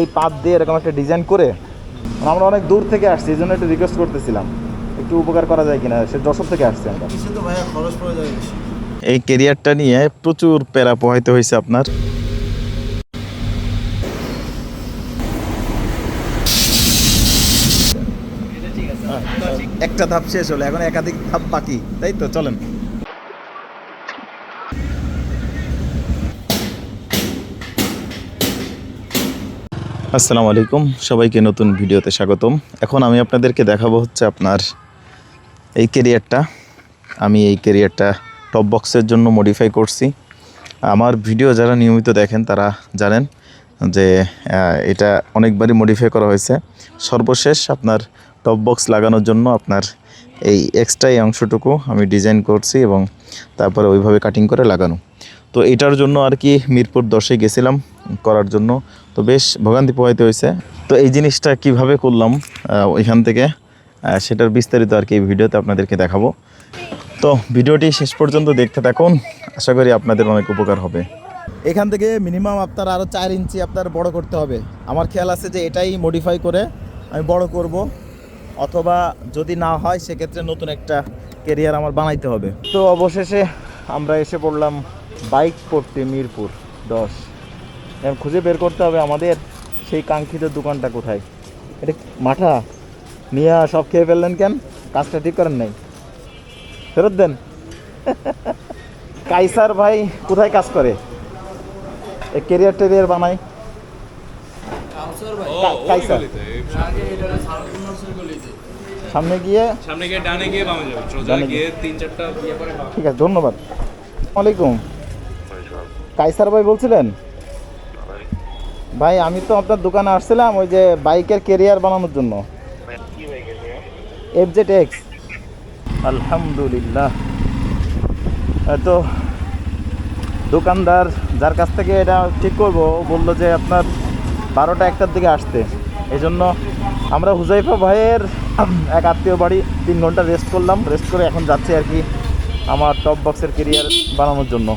এই পাত দিয়ে এরকম একটা ডিজাইন করে আমরা অনেক দূর থেকে আসছি এই জন্য একটু রিকোয়েস্ট করতেছিলাম। একটু উপকার করা যায় কিনা? সে যশোর থেকে আসছি আমরা। এই কেরিয়ারটা নিয়ে প্রচুর প্যারা পোহাইতে হয়েছে আপনার। একটা ধাপ শেষ হলো এখন একাধিক ধাপ বাকি। তাই তো? চলেন। আসসালামু আলাইকুম। সবাইকে নতুন ভিডিওতে স্বাগতম। এখন আমি আপনাদেরকে দেখাবো হচ্ছে আপনার এই কেরিয়ারটা আমি এই কেরিয়ারটা টপ বক্সের জন্য মডিফাই করছি। আমার ভিডিও যারা নিয়মিত দেখেন, তারা জানেন যে এটা অনেকবারই মডিফাই করা হয়েছে। সর্বশেষ আপনার টপ বক্স লাগানোর জন্য আপনার এই এক্সট্রা এই অংশটুকু আমি ডিজাইন করছি এবং তারপরে ওইভাবে কাটিং করে লাগানো। তো এটার জন্য আর কি মিরপুর দশে গেছিলাম করার জন্য। তো বেশ ভোগান্তি পোহাইতে হয়েছে। তো এই জিনিসটা কীভাবে করলাম ওইখান থেকে সেটার বিস্তারিত আর কি এই ভিডিওতে আপনাদেরকে দেখাবো। তো ভিডিওটি শেষ পর্যন্ত দেখতে থাকুন, আশা করি আপনাদের অনেক উপকার হবে। এখান থেকে মিনিমাম আপনার আরও চার ইঞ্চি আপনার বড় করতে হবে। আমার খেয়াল আছে যে এটাই মডিফাই করে আমি বড় করব, অথবা যদি না হয় সেক্ষেত্রে নতুন একটা কেরিয়ার আমার বানাইতে হবে। তো অবশেষে আমরা এসে পড়লাম বাইক পড়তে মিরপুর, দশ। এখন খুঁজে বের করতে হবে আমাদের সেই কাঙ্ক্ষিত দোকানটা কোথায়। এটা মাঠা? নিয়ে সব খেয়ে ফেললেন কেন? কাজটা ঠিক করেন নাই। ফেরত দেন। কাইসার ভাই কোথায় কাজ করে? এ কেরিয়ার টেরিয়ার বানায়। কাইসার। সামনে গিয়ে সামনে গিয়ে? ডানে গিয়ে বামে যাবে। সোজা গিয়ে তিন চারটা ইয়ে ঠিক আছে ধন্যবাদ। ওয়ালাইকুম কাইসার ভাই বলছিলেন? ভাই, আমি তো আপনার দোকানে আসছিলাম ওই যে বাইকের কেরিয়ার বানানোর জন্য। এফ জেড এক্স আলহামদুলিল্লাহ। তো দোকানদার যার কাছ থেকে এটা ঠিক করব বলল যে আপনার বারোটা একটার দিকে আসতে। এই জন্য আমরা হুজাইফা ভাইয়ের এক আত্মীয় বাড়ি তিন ঘণ্টা রেস্ট করলাম। রেস্ট করে এখন যাচ্ছি আর কি আমার টপ বক্সের কেরিয়ার বানানোর জন্য।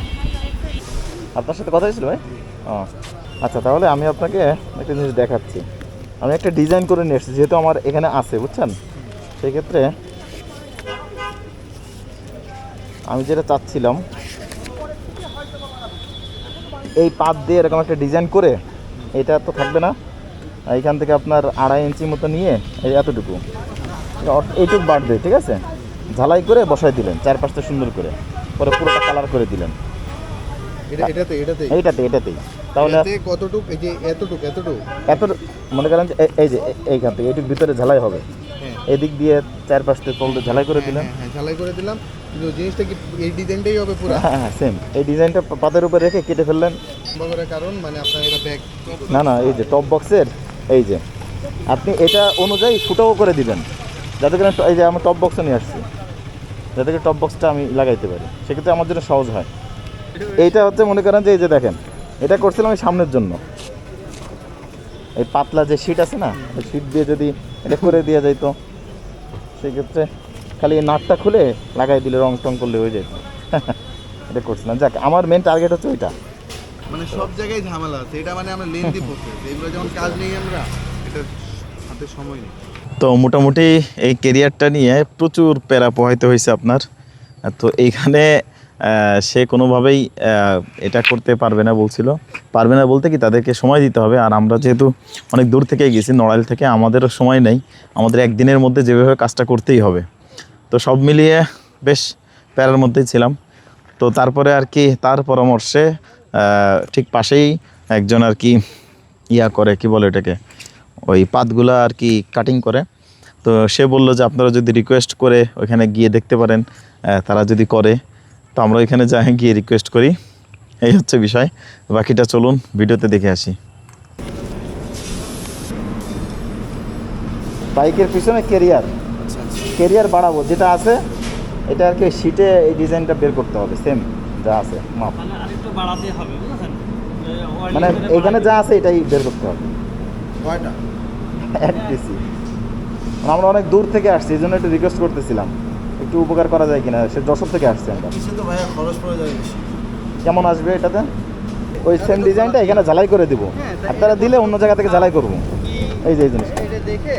আপনার সাথে কথা হয়েছিল ভাই? ও। আচ্ছা তাহলে আমি আপনাকে একটা জিনিস দেখাচ্ছি। আমি একটা ডিজাইন করে নিয়ে এসেছি, যেহেতু আমার এখানে আছে, বুঝছেন? সেক্ষেত্রে আমি যেটা চাচ্ছিলাম, এই পাত দিয়ে এরকম একটা ডিজাইন করে, এটা তো থাকবে না এইখান থেকে আপনার আড়াই ইঞ্চি মতো নিয়ে, এই এতটুকু। এইটুকু বাড়বে ঠিক আছে? ঝালাই করে বসাই দিলেন, চারপাশটা সুন্দর করে। পরে পুরোটা কালার করে দিলেন। এটাতে এটাতে এইটাতে এটাতেই। তাহলে কতটুক এই যে এতটুক এতটুক। এত মনে করেন যে এই- যে এইখান থেকে এইটুকু ভিতরে ঝালাই হবে। হ্যাঁ। এদিক দিয়ে চার পাঁচটা তলতে ঝালাই করে হ্যাঁ, হ্যাঁ ঝালাই করে দিলাম। কিন্তু জিনিসটা কি এই ডিজাইনটাই হবে পুরো? হ্যাঁ হ্যাঁ সেম এই ডিজাইনটা পাতের উপরে রেখে কেটে ফেললেন। কারণ মানে আপনার এটা ব্যাগ না না এই যে টপ বক্সের এই যে। আপনি এটা অনুযায়ী ফুটাও করে দিবেন। যাতে করে এই যে আমার টপ বক্সও নিয়ে আসছি। যাতে করে টপ বক্সটা আমি লাগাইতে পারি। সেক্ষেত্রে আমার জন্য সহজ হয়। এইটা হচ্ছে মনে করেন যে এই যে দেখেন এটা করছিলাম আমি সামনের জন্য। এই পাতলা যে শিট আছে না ওই শিট দিয়ে যদি এটা করে দেওয়া যাইতো সেক্ষেত্রে খালি এই নাটটা খুলে লাগাই দিলে রং টং করলে হয়ে যেত। এটা করছিলাম। যাক আমার মেন টার্গেট হচ্ছে ওইটা। মানে সব জায়গায় ঝামেলা আছে। এটা মানে আমরা লেন্দি প্রসেস এগুলো যখন কাজ নেই আমরা এটা হাতে সময় নেই। তো মোটামুটি এই কেরিয়ারটা নিয়ে প্রচুর প্যারা পোহাইতে হয়েছে আপনার। তো এইখানে সে কোনোভাবেই এটা করতে পারবে না বলছিল। পারবে না বলতে কি তাদেরকে সময় দিতে হবে। আর আমরা যেহেতু অনেক দূর থেকে গেছি, নড়াইল থেকে, আমাদেরও সময় নেই। আমাদের একদিনের মধ্যে যেভাবে কাজটা করতেই হবে। তো সব মিলিয়ে বেশ প্যারার মধ্যেই ছিলাম। তো তারপরে আর কি, তার পরামর্শে ঠিক পাশেই একজন আর কি ইয়া করে, কি বলে এটাকে ওই পাতগুলো আর কি কাটিং করে। তো সে বলল যে, আপনারা যদি রিকোয়েস্ট করে ওইখানে গিয়ে দেখতে পারেন তারা যদি করে তো আমরা ওইখানে যাই গিয়ে রিকোয়েস্ট করি এই হচ্ছে বিষয়। বাকিটা চলুন ভিডিওতে দেখে আসি। বাইকের পিছনে কেরিয়ার কেরিয়ার বাড়াবো যেটা আছে এটা আর কি শীটে এই ডিজাইনটা বের করতে হবে সেম যা আছে মাপ। মানে মানে এখানে যা আছে এটাই বের করতে হবে। কয়টা? এক পিসি আমরা অনেক দূর থেকে আসছি এই জন্য একটু রিকোয়েস্ট করতেছিলাম। একটু উপকার করা যায় কিনা? সে যশোর থেকে আসছে আমরা কিসে ভাইয়া খরচ পড়ে যাবে বেশি। কেমন আসবে এটাতে? ওই সেম ডিজাইনটা এখানে ঝালাই করে দিব। হ্যাঁ, তাই আপনারা দিলে অন্য জায়গা থেকে ঝালাই করব। এই যে এই জিনিসটা। এটা দেখে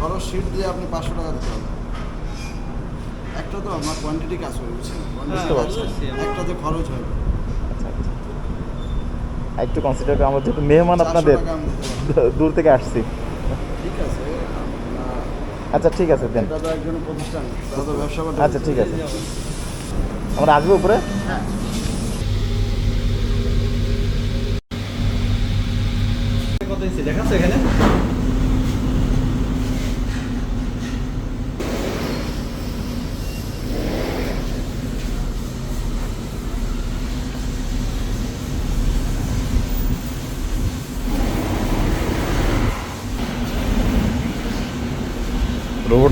খরচ শিট দিয়ে আপনি পাঁচশো টাকা দিতে হবে। একটা তো আমার কোয়ান্টিটি কাজ করে বুঝছেন? বুঝতে পারছি। একটাতে খরচ হবে আচ্ছা, আচ্ছা। একটু কনসিডার করে আমার যেহেতু মেহমান আপনাদের। দূর থেকে আসছি। আচ্ছা ঠিক আছে দেন। আচ্ছা ঠিক আছে। আমরা আসব উপরে? কত এখানে?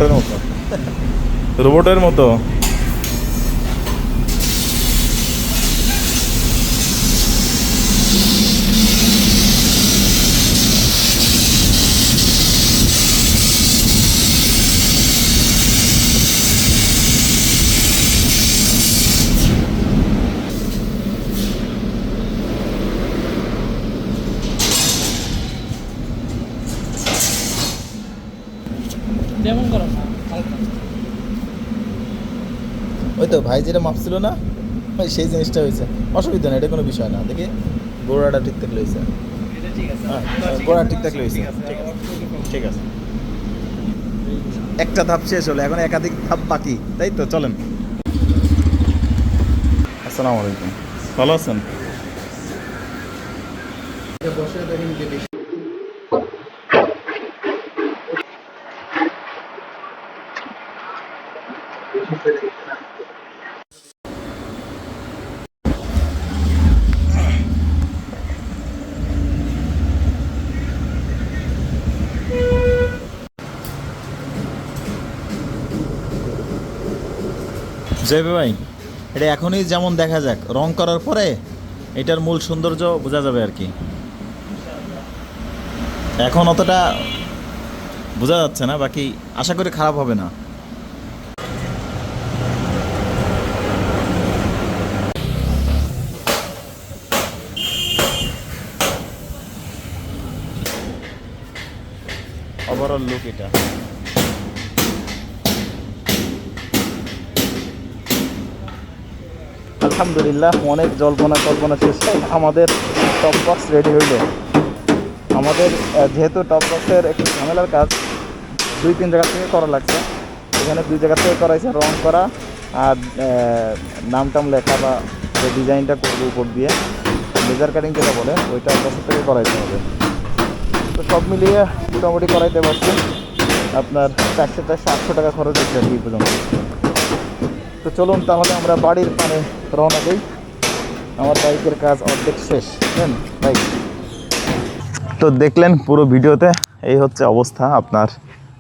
রোবটের মতো রোবটের মতো যেমন করো ওই তো ভাই যেটা মাপছিল না সেই জিনিসটা হয়েছে। অসুবিধা নেই এটা কোনো বিষয় না। দেখি গোড়াটা ঠিক থাকলে হয়েছে হ্যাঁ গোড়া ঠিক থাকলে হয়েছে ঠিক আছে। একটা ধাপ শেষ হলো এখন একাধিক ধাপ বাকি। তাই তো? চলেন। আসসালামু আলাইকুম। ভালো আছেন? বসে দেখেন জয়বে ভাই? এটা এখনই যেমন দেখা যাক রং করার পরে এটার মূল সৌন্দর্য বোঝা যাবে আর কি। এখন অতটা বোঝা যাচ্ছে না বাকি আশা করি খারাপ হবে না। ওভারঅল লুক এটা। আলহামদুলিল্লাহ, অনেক জল্পনা কল্পনা শেষে। আমাদের টপ বক্স রেডি হইল। আমাদের যেহেতু টপ বক্সের একটু ঝামেলার কাজ, দুই, তিন জায়গা থেকে করা লাগছে। এখানে দুই জায়গা থেকে করাইছে রং করা আর নাম টাম লেখা বা যে ডিজাইনটা করব উপর দিয়ে লেজার কাটিং যেটা বলে, ওইটা বছর থেকে করাইতে হবে। তো সব মিলিয়ে মোটামুটি করাইতে পারছি। আপনার চারশো চারশো আটশো টাকা খরচ হচ্ছে আর কি পর্যন্ত। তো চলুন তাহলে আমরা বাড়ির পানে রওনা দিই। আমার বাইকের কাজ অর্ধেক শেষ, বুঝলেন? বাইক তো দেখলেন পুরো ভিডিওতে এই হচ্ছে অবস্থা, আপনার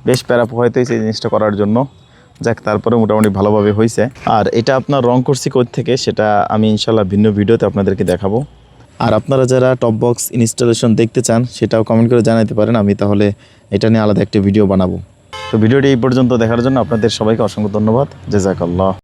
বেশ প্যারাপ হয়তো এই জিনিসটা করার জন্য। যাক, তারপরে মোটামুটি ভালোভাবে হয়েছে আর এটা আপনার রং করছি কোথ থেকে, সেটা আমি ইনশাল্লাহ ভিন্ন ভিডিওতে আপনাদেরকে দেখাবো। আর আপনারা যারা টপ বক্স ইনস্টলেশন দেখতে চান, সেটাও কমেন্ট করে জানাতে পারেন, আমি তাহলে এটা নিয়ে আলাদা একটা ভিডিও বানাবো। তো ভিডিওটি এই পর্যন্ত দেখার জন্য আপনাদের সবাইকে অসংখ্য ধন্যবাদ। জেজাকাল্লাহ।